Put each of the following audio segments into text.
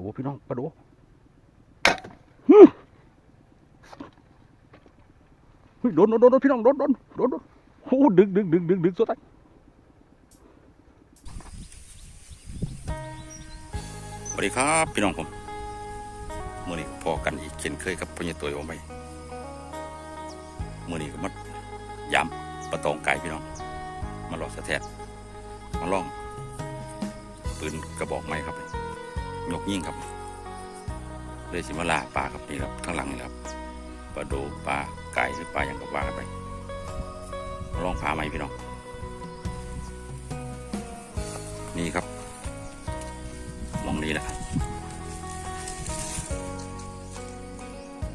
ดูพี่น้องปลาดูเฮ้ยโดนโดนโดนพี่น้องโดนโดนโดนโดนโอ้ดึงดึงดึงดึงดึงสุดท้ายสวัสดีครับพี่น้องผมมื่อนี้พอกันอีกเช่นเคยกับพญตัวโอไมมื่อนี้ก็มายำปลาตองไก่พี่น้อง มาหลอดสะแทนมาล่องปืนกระบอกไม้ครับ ยกยิ่งครับ เลยสิมาลาปลาครับนี่ครับข้างหลังนี่ครับปลาโดปลาไก่หรือปลาอย่างกับว่ากันไปมาลองพาไหมพี่น้อง นี่ครับมองนี้แหละ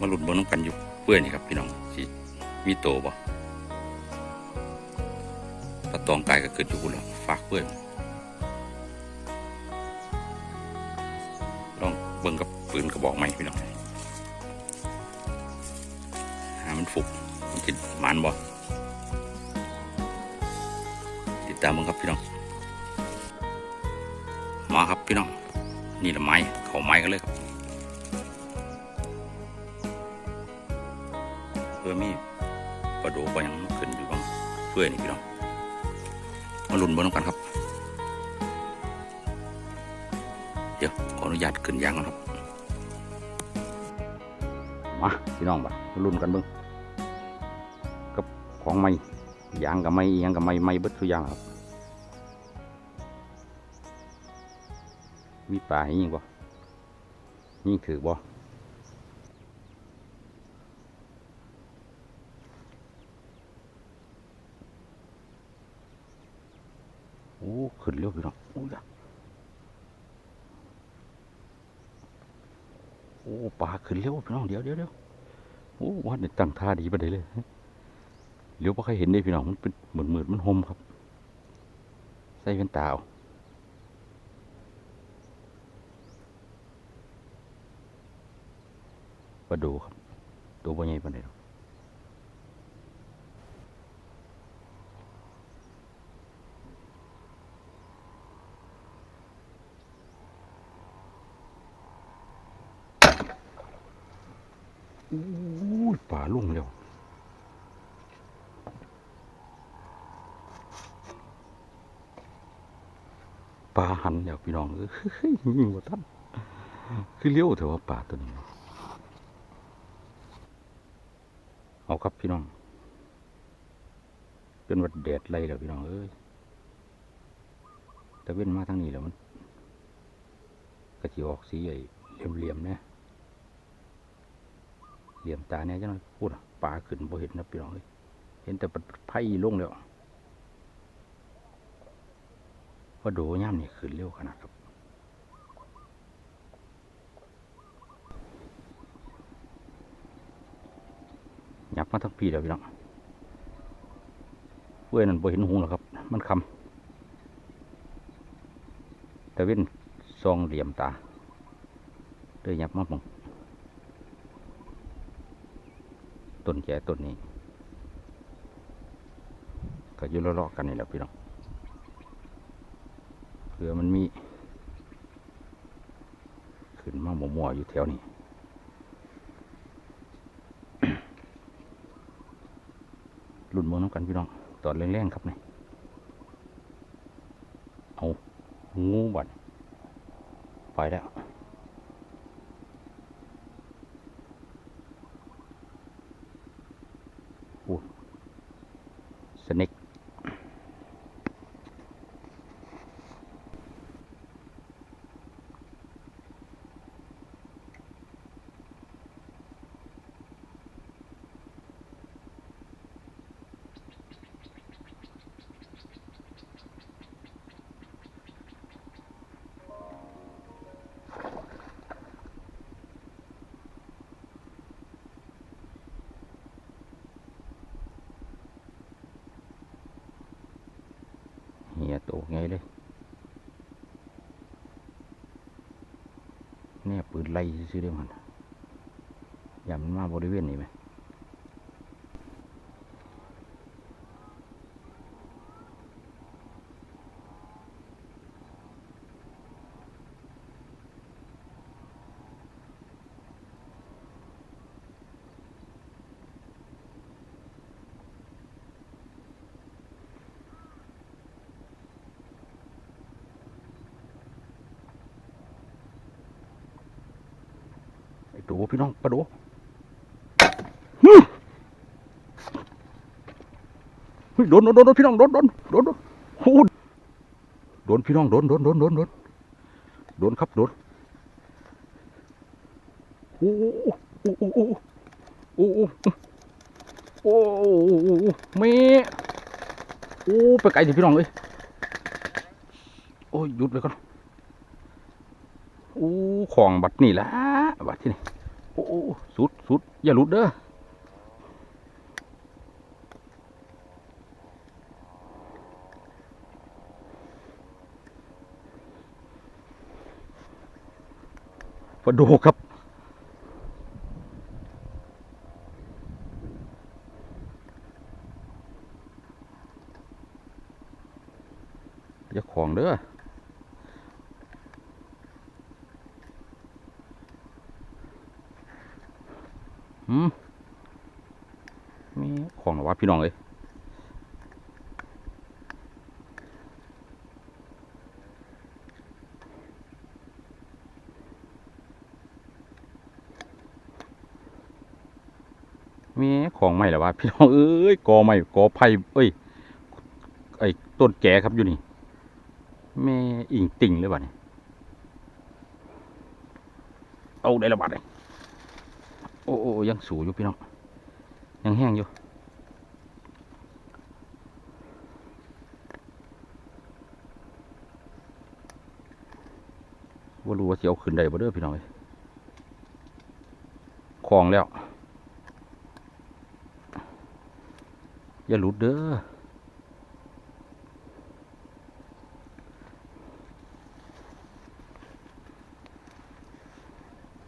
มาหลุดบนน้ำกันอยู่เพื่อนนี่ครับพี่น้องสิมีโตบ่ปลาตองไก่ก็เกิดอยู่บุญแล้วฝากเพื่อน เบิ่งกับปืนกระบอกใหม่พี่น้องหามันฟุกมันติดมันบ่ติดตามมึงครับพี่น้องมาครับพี่น้องนี่ละไม้เขาไม้กันเลยครับเพื่อมีประดูกยังขึ้นอยู่บ้างเพื่อนี่พี่น้องมาลุ้นบนน้ำกันครับ ดี๋ยวขออนุญาตขึ้นยางก่อนครับ มาพี่น้องบ่ะมาลุ้นกันเบิ่งกับของใหม่ยางกับไม้อิหยังกับไม้ไม้เบิดทุกอย่างครับ มีปลาให้ยิงบ่ยิงถือบ่โอ้ขึ้นเร็วพี่น้องโอ้ย โอ้ปลาขึ้นเร็วพี่น้องเดี๋ยวเดี๋ยวเดี๋ยวโอ้วัดนี่ตั้งท่าดีไปเลยเลยเลี้ยวพอใครเห็นได้พี่น้องมันเป็นเหมือนเหมือนมันหมครับ ใส่เป็นตาเอาปลาดูครับ ตัวบ่ใหญ่ปานใดหรอก อู้ปลาลุ่งแล้วปลาหันแล้วพี่น้องเอ้ยยิงว่าท่านคือเลี้ยวแต่ว่าปลาตัวนี้ เอาครับพี่น้อง เป็นวัดแดดไล่แล้วพี่น้องเอ้ยแต่เว้นมาทางนี้แล้วมันกระจิออกสีใหญ่เหลี่ยมๆเนี่ย เหลี่ยมตาเนี่ยจังเลยพูดปลาขึ้นบ่เห็นนะพี่น้องเอ้ยเห็นแต่ปไผ่ลงแล้วว่าโดย่ามนี่ขึ้นเร็วขนาดครับยับมาทั้งปีแล้วพี่น้องเว้ยนั่นบ่เห็นหงหรอกครับ มันคำแต่เว้นซองเหลี่ยมตาเลยยับมาปอง ต้นแก่ต้นนี้ก็ยู่เลาะๆกันนี่แหละพี่น้องเผื่อมันมีขึ้นมาหมัวๆอยู่แถวนี้รุ่นเมืองน้ำกันพี่น้องตอนแรงๆครับนี่เอางูบัดไปแล้วโอ้สเน็กเหียโต ไงเลยเนี่ยปืนไล่ซื้อได้มันอย่ามันมาบริเวณนี้ไหม พี่น้องปลาโดฮึเฮ้ยโดนโดนโดนโดนพี่น้องโดนโดนโดนโดนโอ้โหโดนพี่น้องโดนโดนโดนโดนโดนโดนครับโดนโอ้โหโอ้โหโอ้โหโอ้โหโอ้โหเมโอ้ไปไกลสิพี่น้องเอ้ยโอ้ยหยุดเลยก่อนโอ้ของบัดนี่ละบัดที่นี่ โอ้โอ้สุดสุดอย่าหลุดเด้อปลาโดครับอย่าของเด้อหืมมีของเหรอวะ พี่น้องเอ้ยมีของใหม่หรอวะพี่น้องเอ้ยกอใหม่กอไผ่เอ้ยไอ้ต้นแก่ครับอยู่นี่แม่อิงติ่งเลยบ่เนี่ยเอาได้ระบาดเลยโอ้โอ้ยังสูอยู่พี่น้องยังแห้งอยู่่รู้ว่าสิเอาขึ้นได้บ่เด้อพี่น้องเอ้คลองแล้ว อย่าหลุดเด้อ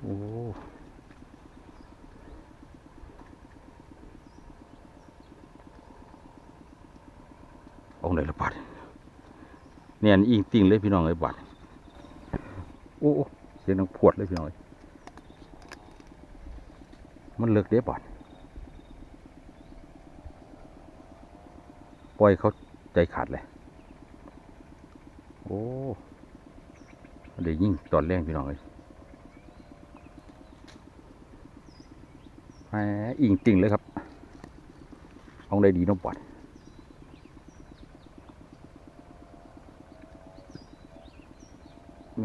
โอ้เอาไหนละบาดเนี่ยอิงติ่งเลยพี่น้องไอ้บาด โอ้เสียงดังพวดเลยพี่น้อยมันเลิกเด้บาดปล่อยเขาใจขาดเลย โอ้เดี๋ยวยิ่งตอนแรงพี่น้องเลยแหมอิงติงเลยครับ เอาได้ดีน้องปอดแหม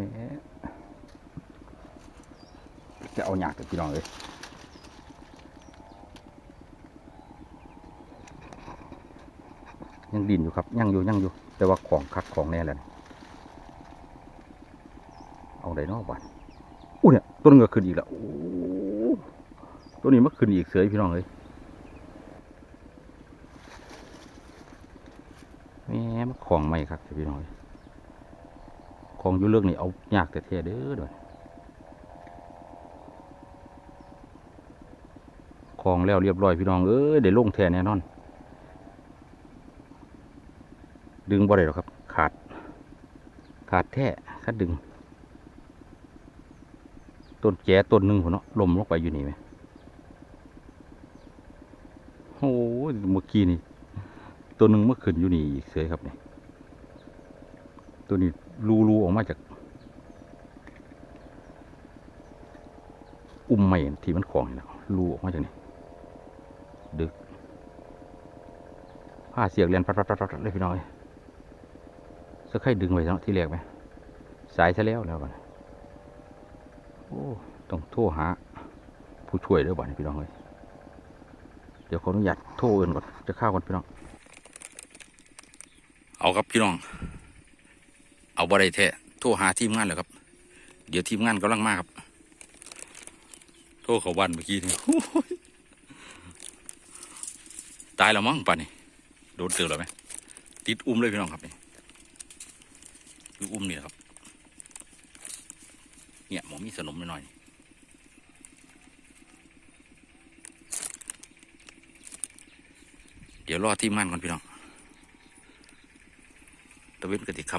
จะเอายากกับพี่น้องเลยยังดินอยู่ครับยังอยู่ยังอยู่ แต่ว่าของคักของแน่แล้วนี่เอาได้นอกบ้านอู้เนี่ยต้นเงือกขึ้นอีกแล้วโอ้ตัวนี้มันขึ้นอีกเสือพี่น้องเลยแหม่มันของใหม่ครับพี่น้องเอ้ยของอยู่เรื่องนี้เอายากแต่เท่เด้อด้วย ของแล้วเรียบร้อยพี่น้องเอ้ยได้ลงแท้แน่นอน ดึงบ่ได้หรอกครับ ขาด ขาดแท้คัดดึง ต้นแก่ต้นหนึ่งผมเนาะลมลงไปอยู่นี่ไหมโอ้ยเมื่อกี้นี่ตัวหนึ่งเมื่อคืนอยู่นี่อีกเสยครับเนี่ยตัวนี้รูรูออกมาจาก อุ้มไม่ที่มันของนี่นะรูออกมาจากนี่ ดึกผ้าเสียกเรียนปัดปัดปัดปัดเลยพี่น้อยสักใครดึงไว้เนาะที่แรกไหมสายซะแล้วแล้วกันโอ้ต้องโทรหา ผู้ช่วยด้วยบ้านพี่น้องเลยเดี๋ยวขออนุญาตโทรเอินก่อนจะข้ากันพี่น้อง เอาครับพี่น้อง เอาบ่ได้แท้โทรหาทีมงานเลยครับ เดี๋ยวทีมงานกำลังมาครับ โทรเขาวันเมื่อกี้นี่ ตายแล้วมั้งป่านี้โดนเตือนแล้วไหมติดอุ้มเลยพี่น้องครับนี่คืออุ้มนี่ครับเนี่ยหมอมีสนมหน่อยเดี๋ยวรอทีมงานก่อนพี่น้องตะเวนกติค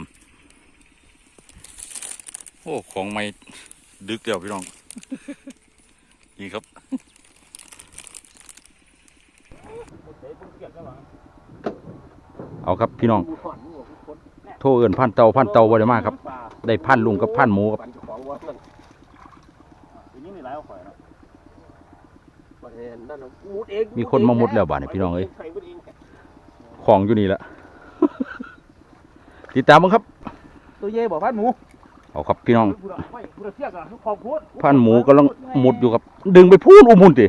ำโอ้ ของไม่ดึกเดียวพี่น้อง นี่ครับ เอาครับพี่น้อง โทรเอินพันเตาพันเตาบ่ได้มากครับ ได้พันลุงกับพันหมูครับปันเจ้าของวัดนั่นทีนี้มีหลายเอาข่อยเนาะนั่นน่ะมุดเองมีคนมามุดแล้วบาดนี่พี่น้องเอ้ยใส่มุดเองของอยู่นี่แหละติดตามมั้งครับ ตัวเย่บอกพันหมูเอาครับพี่น้องกูละไม่กูละเทียบกับขอบคุณพันหมูกำลังมุดอยู่ครับ ดึงไปพูนอุ้มหุ่นติ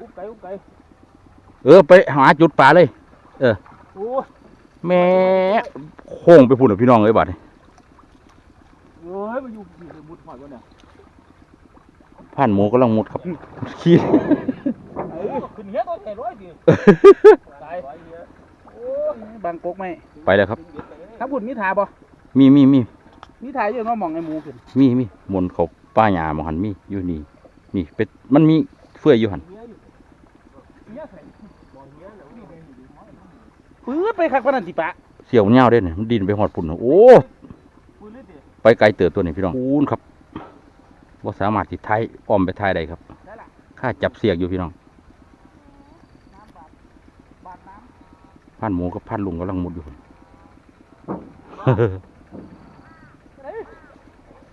อุ้มไก่อุ้มไก่เออไปหาจุดป่าเลยโอ้ย แม่โค้งไปพูนเหรอพี่น้องเอ้ยบาดนี่เอ้ยมันอยู่ที่มุดหอยวะเนี่ยพันหมูกำลังมุดครับขี้เอ้ยขึ้นเหี้ยตัวใหญ่ร้อยดิตายโอ้ยบางกกไหมไปแล้วครับถ้าบุญมีถาบ่มีมีมีมีถาอยู่เน้องมองไอ้หมูขึ้นมีมีหมนเขาป้าหยาหมองหันมีอยู่นี่นี่เป็ดมันมีเฟื่อยอยู่หัน ปื๊ดไปคักปานนันติปะเสี่ยวเงาวเด้เนี่ยมันดินไปหอดปุ่นโอ้ปื๊ดเลยดิไปไกลเติบตัวนี้พี่น้องปูนครับว่าสามารถติดท้ายอ้อมไปท้ายได้ครับได้ละข้าจับเสียกอยู่พี่น้องน้ำบาดบาดน้พันหมูกับพันลุงกำลังมุดอยู่ำเฮ้ย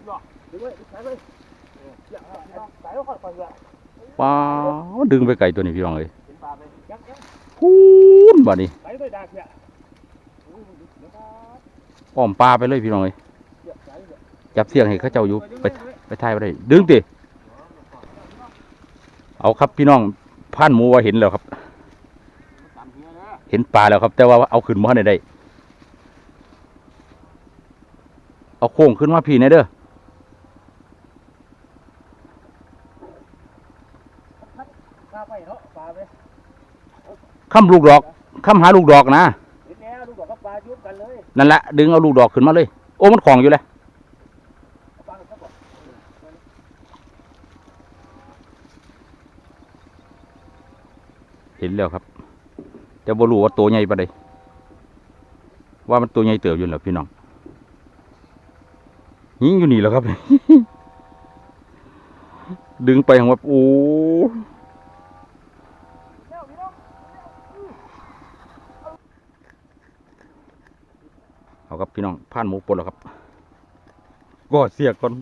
หรอดึงไว้ใส่ไว้อย่าเอาใส่ไว้ค่อยๆอย่าว้าวดึงไปไกลตัวนี้พี่น้องเลย พูนบ่นี้ใส่ไปดากเนี่ยอ้อมปลาไปเลยพี่น้องเลยจับเสียงให้เขาเจ้าอยู่ไปไปทายไปได้ดึงติเอาครับพี่น้องพันหมูว่าเห็นแล้วครับ เห็นปลาแล้วครับ แต่ว่าเอาขึ้นมาได้ได้เอาโค้งขึ้นมาพี่ในเด้อ ปลาไปเนาะปลาไป ค้ำลูกดอกค้ำหาลูกดอกนะเห็นแล้วลูกดอกกับปลาจุ่มกันเลยนั่นแหละดึงเอาลูกดอกขึ้นมาเลย โอ้มันของอยู่เลยเห็นแล้วครับ แต่บ่รู้ว่าตัวใหญ่ปานใดว่ามันตัวใหญ่เติบอยู่แล้วพี่น้องยิงอยู่นี่แหล้วครับ ดึงไปของว่าโอ้ เร็วพี่น้อง ครับพี่น้องผ่านหมูปนแล้วครับก็เสียก่อน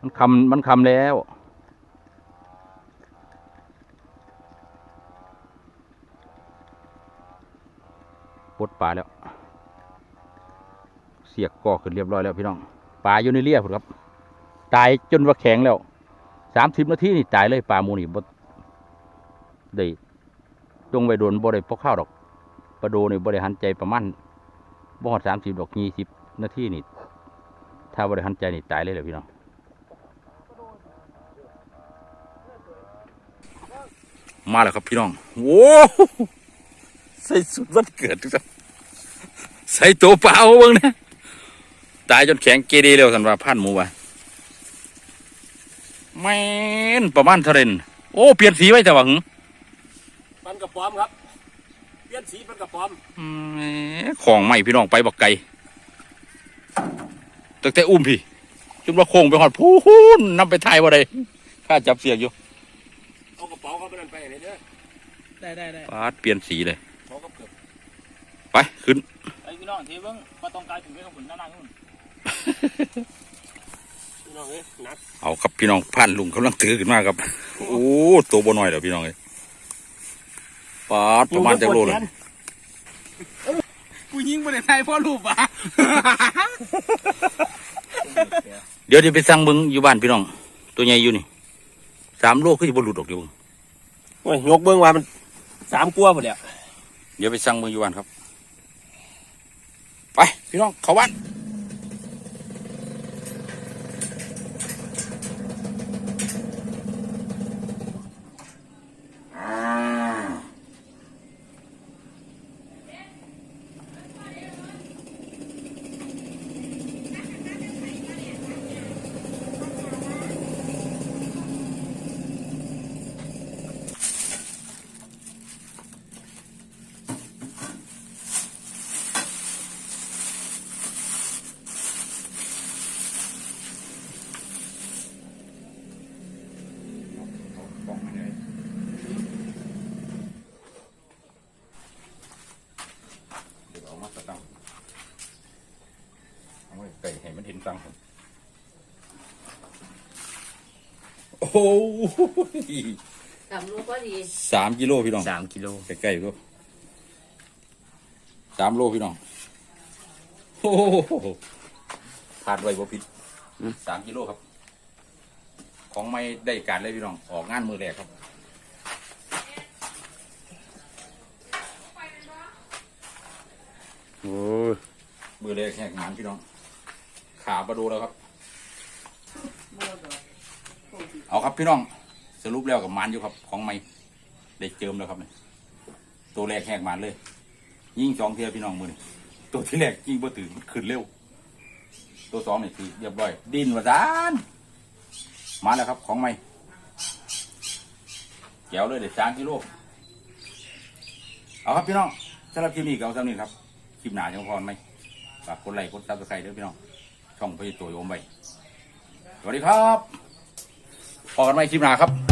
มันคำมันคำแล้วปดปลาแล้ว เสียกก่อขึ้นเรียบร้อยแล้วพี่น้องปลาอยู่ในเรียพุ่นครับ ตายจนว่าแข็งแล้ว สามสิบนาทีนี่ตายเลยปลาหมูนี่บ่ได้จงไปโดนบ่ได้พกข้าวดอกปลาโดนี่บ่ได้หันใจประมาณบ่ฮอดสามสิบดอกยี่สิบนาทีนี่ ถ้าบ่ได้หันใจนี่ตายเลยแหละพี่น้องมาแล้วครับพี่น้องโว้ใส่สุดวันเกิดทุกท่านใส่ตัวเปล่าเบิ่งนะ ตายจนแข็งเกเรเร็วสันว่าพันหมูวะ แม่นประมาณเทาเรนโอ้เปลี่ยนสีไว้แต่ว่าหึปันกระป๋อมครับ เปลี่ยนสีปันกระป๋อมอืมของใหม่พี่น้องไปบักไก่ตั้งแต่อุ้มพี่จนว่าโค้งไปหอดพูนนำไปถ่ายว่าไดข้าจับเสียกอยู่เอากระเป๋าเขาไปนั่นไปไหนเด้อได้ได้ได้ปาดเปลี่ยนสีเลยเขาก็เกือบไปขึ้นไอ้พี่น้องที่เบิ่งปลาตองกายถึงเรื่องของผมด้านล่างนู่นพี่น้องเอ้ยหนัก เอาครับพี่น้องพันลุงกำลังถือขึ้นมาครับ โอ้ตัวบน้อยแล้วพี่น้องเลยปาดประมาณจะโลเลยกูยิงไปในไทยพ่อรูปอะเดี๋ยวจะไปสั่งเบิ้งอยู่บ้านพี่น้อง ตัวใหญ่อยู่นี่สามโลคือจะบรลุดออกอยู่เบิ่งโอ้ยยกเบิ้งว่ามันสามกลัวหมดแล้วเดี๋ยวไปสั่งเบิ้งอยู่บ้านครับ ไป พี่น้องเข้าบ้าน โอ้โหสามลูกก็ดีสามกิโลพี่น้องสามกิโลใกล้ๆก็สามโลพี่น้องโอ้โหผ่านไว้บ่ผิดสามกิโลครับ ของไม่ได้การเลยพี่น้อง ออกงานมือแรกครับโอ้ยมือแรกแหกงานพี่น้อง ขาประดูแล้วครับ เอาครับพี่น้องสรุปแล้วกับมันอยู่ครับของไม่ได้เจิมแล้วครับตัวแรกแหกมันเลย ยิ่งสองเทียพี่น้องมือนี่ตัวที่แรกยิ่งบ่ตื่นขึ้นเร็ว ตัวสองนี่คือเรียบร้อย ดินว่าซานมาแล้วครับของไม่แก้วเลยเด็ดจานกิโลเอาครับพี่น้องสำหรับคลิปนี้ก็เอาสำหรับนี้ครับคลิปหนาจังพรไหมฝากกดไลค์กดซับสไครต์ด้วยพี่น้องช่องพี่ตัวโยมไปสวัสดีครับ พอกันไหมคลิปหนาครับ